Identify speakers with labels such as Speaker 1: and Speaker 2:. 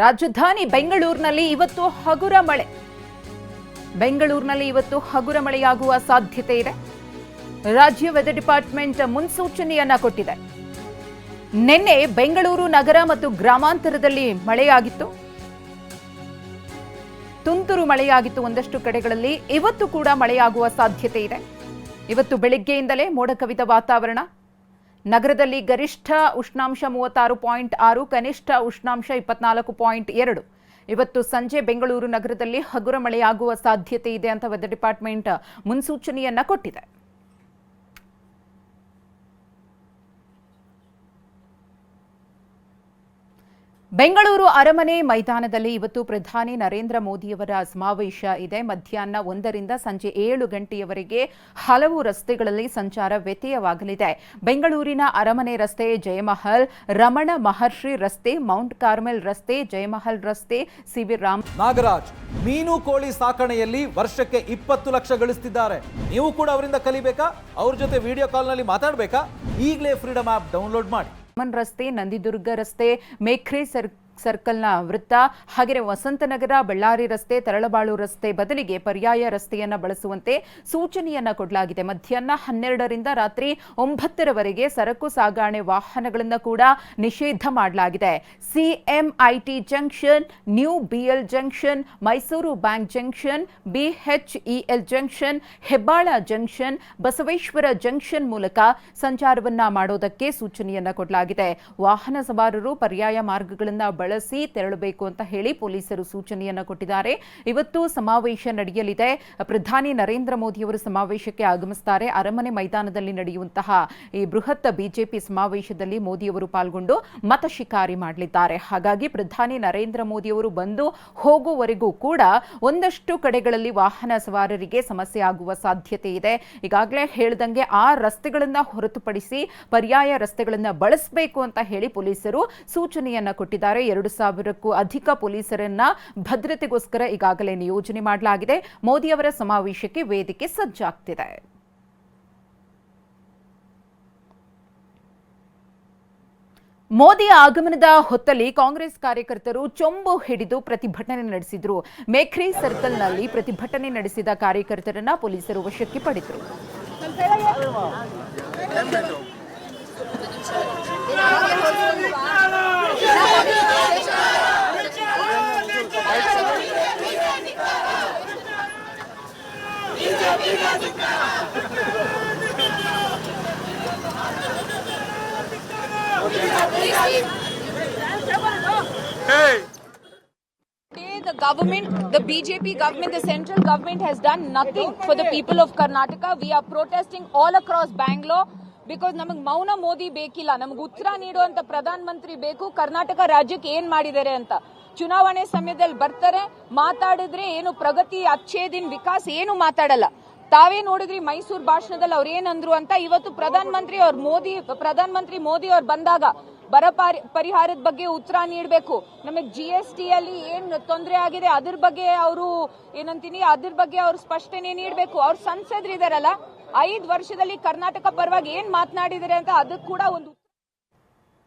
Speaker 1: ರಾಜಧಾನಿ ಬೆಂಗಳೂರಿನಲ್ಲಿ ಇವತ್ತು ಹಗುರ ಮಳೆ. ಬೆಂಗಳೂರಿನಲ್ಲಿ ಇವತ್ತು ಹಗುರ ಮಳೆಯಾಗುವ ಸಾಧ್ಯತೆ ಇದೆ. ರಾಜ್ಯ ವೆದರ್ ಡಿಪಾರ್ಟ್ಮೆಂಟ್ ಮುನ್ಸೂಚನೆಯನ್ನ ಕೊಟ್ಟಿದೆ. ನಿನ್ನೆ ಬೆಂಗಳೂರು ನಗರ ಮತ್ತು ಗ್ರಾಮಾಂತರದಲ್ಲಿ ಮಳೆಯಾಗಿತ್ತು. ತುಂತುರು ಮಳೆಯಾಗಿತ್ತು ಒಂದಷ್ಟು ಕಡೆಗಳಲ್ಲಿ ಇವತ್ತು ಕೂಡ ಮಳೆಯಾಗುವ ಸಾಧ್ಯತೆ ಇದೆ. ಇವತ್ತು ಬೆಳಿಗ್ಗೆಯಿಂದಲೇ ಮೋಡ ಕವಿದ ವಾತಾವರಣ. ನಗರದಲ್ಲಿ ಗರಿಷ್ಠ ಉಷ್ಣಾಂಶ ಮೂವತ್ತಾರು ಪಾಯಿಂಟ್ ಆರು, ಕನಿಷ್ಠ ಉಷ್ಣಾಂಶ ಇಪ್ಪತ್ನಾಲ್ಕು ಪಾಯಿಂಟ್ ಎರಡು. ಇವತ್ತು ಸಂಜೆ ಬೆಂಗಳೂರು ನಗರದಲ್ಲಿ ಹಗುರ ಮಳೆಯಾಗುವ ಸಾಧ್ಯತೆ ಇದೆ ಅಂತ ವೆದರ್ ಡಿಪಾರ್ಟ್ಮೆಂಟ್ ಮುನ್ಸೂಚನೆಯನ್ನ ಕೊಟ್ಟಿದೆ. ಬೆಂಗಳೂರು ಅರಮನೆ ಮೈದಾನದಲ್ಲಿ ಇವತ್ತು ಪ್ರಧಾನಿ ನರೇಂದ್ರ ಮೋದಿಯವರ ಸಮಾವೇಶ ಇದೆ. ಮಧ್ಯಾಹ್ನ ಒಂದರಿಂದ ಸಂಜೆ ಏಳು ಗಂಟೆಯವರೆಗೆ ಹಲವು ರಸ್ತೆಗಳಲ್ಲಿ ಸಂಚಾರ ವ್ಯತ್ಯಯವಾಗಲಿದೆ. ಬೆಂಗಳೂರಿನ ಅರಮನೆ ರಸ್ತೆ ಜಯಮಹಲ್, ರಮಣ ಮಹರ್ಷಿ ರಸ್ತೆ, ಮೌಂಟ್ ಕಾರ್ಮೆಲ್ ರಸ್ತೆ, ಜಯಮಹಲ್ ರಸ್ತೆ ಸಿವಿ ರಾಮ್
Speaker 2: ನಾಗರಾಜ್, ಮೀನು ಕೋಳಿ ಸಾಕಣೆಯಲ್ಲಿ ವರ್ಷಕ್ಕೆ ಇಪ್ಪತ್ತು ಲಕ್ಷ ಗಳಿಸ್ತಿದ್ದಾರೆ. ನೀವು ಕೂಡ ಅವರಿಂದ ಕಲಿಬೇಕಾ? ಅವ್ರ ಜೊತೆ ವಿಡಿಯೋ ಕಾಲ್ನಲ್ಲಿ ಮಾತಾಡಬೇಕಾ? ಈಗಲೇ ಫ್ರೀಡಮ್ ಆಪ್ ಡೌನ್ಲೋಡ್ ಮಾಡಿ.
Speaker 1: ರಾಮನ್ ರಸ್ತೆ ನಂದಿದುರ್ಗ ರಸ್ತೆ ಮೇಖ್ರೆ ಸರ್ ಸರ್ಕಲ್ನ ವೃತ್ತ. ಹಾಗೆಯೇ ವಸಂತನಗರ, ಬಳ್ಳಾರಿ ರಸ್ತೆ, ತರಳಬಾಳು ರಸ್ತೆ ಬದಲಿಗೆ ಪರ್ಯಾಯ ರಸ್ತೆಯನ್ನ ಬಳಸುವಂತೆ ಸೂಚನೆಯನ್ನ ಕೊಡಲಾಗಿದೆ. ಮಧ್ಯಾಹ್ನ ಹನ್ನೆರಡರಿಂದ ರಾತ್ರಿ ಒಂಬತ್ತರವರೆಗೆ ಸರಕು ಸಾಗಾಣೆ ವಾಹನಗಳನ್ನು ಕೂಡ ನಿಷೇಧ ಮಾಡಲಾಗಿದೆ. CMIT junction, new BL junction, Mysuru bank junction BHEL junction, Hebbal junction, Basaveshwara junction ಮೂಲಕ ಸಂಚಾರವನ್ನ ಮಾಡೋದಕ್ಕೆ ಸೂಚನೆಯನ್ನ ಕೊಡಲಾಗಿದೆ. ವಾಹನ ಸವಾರರು ಪರ್ಯಾಯ ಮಾರ್ಗಗಳನ್ನು ಬಳಸಿ ತೆರಳಬೇಕು ಅಂತ ಹೇಳಿ ಪೊಲೀಸರು ಸೂಚನೆಯನ್ನ ಕೊಟ್ಟಿದ್ದಾರೆ. ಇವತ್ತು ಸಮಾವೇಶ ನಡೆಯಲಿದೆ. ಪ್ರಧಾನಿ ನರೇಂದ್ರ ಮೋದಿ ಅವರು ಸಮಾವೇಶಕ್ಕೆ ಆಗಮಿಸುತ್ತಾರೆ ಅರಮನೆ ಮೈದಾನದಲ್ಲಿ ನಡೆಯುವಂತಹ ಈ ಬೃಹತ್ ಬಿಜೆಪಿ ಸಮಾವೇಶದಲ್ಲಿ ಮೋದಿಯವರು ಪಾಲ್ಗೊಂಡು ಮತ ಶಿಕಾರಿ ಮಾಡಲಿದ್ದಾರೆ. ಹಾಗಾಗಿ ಪ್ರಧಾನಿ ನರೇಂದ್ರ ಮೋದಿ ಅವರು ಬಂದು ಹೋಗುವವರೆಗೂ ಕೂಡ ಒಂದಷ್ಟು ಕಡೆಗಳಲ್ಲಿ ವಾಹನ ಸವಾರರಿಗೆ ಸಮಸ್ಯೆ ಆಗುವ ಸಾಧ್ಯತೆ ಇದೆ. ಈಗಾಗಲೇ ಹೇಳ್ದಂಗೆ ಆ ರಸ್ತೆಗಳನ್ನ ಹೊರತುಪಡಿಸಿ ಪರ್ಯಾಯ ರಸ್ತೆಗಳನ್ನ ಬಳಸಬೇಕು ಅಂತ ಹೇಳಿ ಪೊಲೀಸರು ಸೂಚನೆಯನ್ನ ಕೊಟ್ಟಿದ್ದಾರೆ. ಎರಡು ಸಾವಿರಕ್ಕೂ ಅಧಿಕ ಪೊಲೀಸರನ್ನ ಭದ್ರತೆಗೋಸ್ಕರ ಈಗಾಗಲೇ ನಿಯೋಜನೆ ಮಾಡಲಾಗಿದೆ. ಮೋದಿ ಅವರ ಸಮಾವೇಶಕ್ಕೆ ವೇದಿಕೆ ಸಜ್ಜಾಗ್ತಿದೆ. ಮೋದಿಯ ಆಗಮನದ ಹೊತ್ತಲ್ಲಿ ಕಾಂಗ್ರೆಸ್ ಕಾರ್ಯಕರ್ತರು ಚೊಂಬು ಹಿಡಿದು ಪ್ರತಿಭಟನೆ ನಡೆಸಿದ್ರು. ಮೇಖ್ರಿ ಸರ್ಕಲ್ನಲ್ಲಿ ಪ್ರತಿಭಟನೆ ನಡೆಸಿದ ಕಾರ್ಯಕರ್ತರನ್ನ ಪೊಲೀಸರು ವಶಕ್ಕೆ ಪಡೆದರು.
Speaker 3: The government, the BJP government, the central government has done nothing for the people of Karnataka. We are protesting all across Bangalore because ನಮಗೆ ಮೌನ ಮೋದಿ ಬೇಕಿಲ್ಲ ನಮಗೆ ಉತ್ತರ ನೀಡುವಂತ ಪ್ರಧಾನ ಮಂತ್ರಿ ಬೇಕು ಕರ್ನಾಟಕ ರಾಜ್ಯಕ್ಕೆ ಏನ್ ಮಾಡಿದ್ದಾರೆ ಅಂತ ಚುನಾವಣೆ ಸಮಯದಲ್ಲಿ ಬರ್ತಾರೆ ಮಾತಾಡಿದ್ರೆ ಏನು ಪ್ರಗತಿ ಅಚ್ಛೇದಿನ್ ವಿಕಾಸ್ ಏನು ಮಾತಾಡಲ್ಲ ತಾವೇ ನೋಡಿದ್ರಿ ಮೈಸೂರು ಭಾಷಣದಲ್ಲಿ ಅವ್ರು ಏನಂದ್ರು ಅಂತ ಇವತ್ತು ಪ್ರಧಾನ ಮಂತ್ರಿ ಅವ್ರ ಮೋದಿ ಪ್ರಧಾನ ಮಂತ್ರಿ ಮೋದಿ ಅವ್ರು ಬಂದಾಗ ಬರ ಪಾರಿ- ಪರಿಹಾರದ ಬಗ್ಗೆ ಉತ್ತರ ನೀಡಬೇಕು. ನಮಗೆ ಜಿ ಎಸ್ ಟಿ ಅಲ್ಲಿ ಏನ್ ತೊಂದರೆ ಆಗಿದೆ ಅದ್ರ ಬಗ್ಗೆ ಅವರು ಏನಂತೀನಿ, ಅದ್ರ ಬಗ್ಗೆ ಅವ್ರು ಸ್ಪಷ್ಟನೆ ನೀಡಬೇಕು. ಅವ್ರ ಸಂಸದರಿದಾರಲ್ಲ, ಐದು ವರ್ಷದಲ್ಲಿ ಕರ್ನಾಟಕ ಪರವಾಗಿ ಏನ್ ಮಾತನಾಡಿದರೆ ಅಂತ ಅದಕ್ಕೆ ಕೂಡ ಒಂದು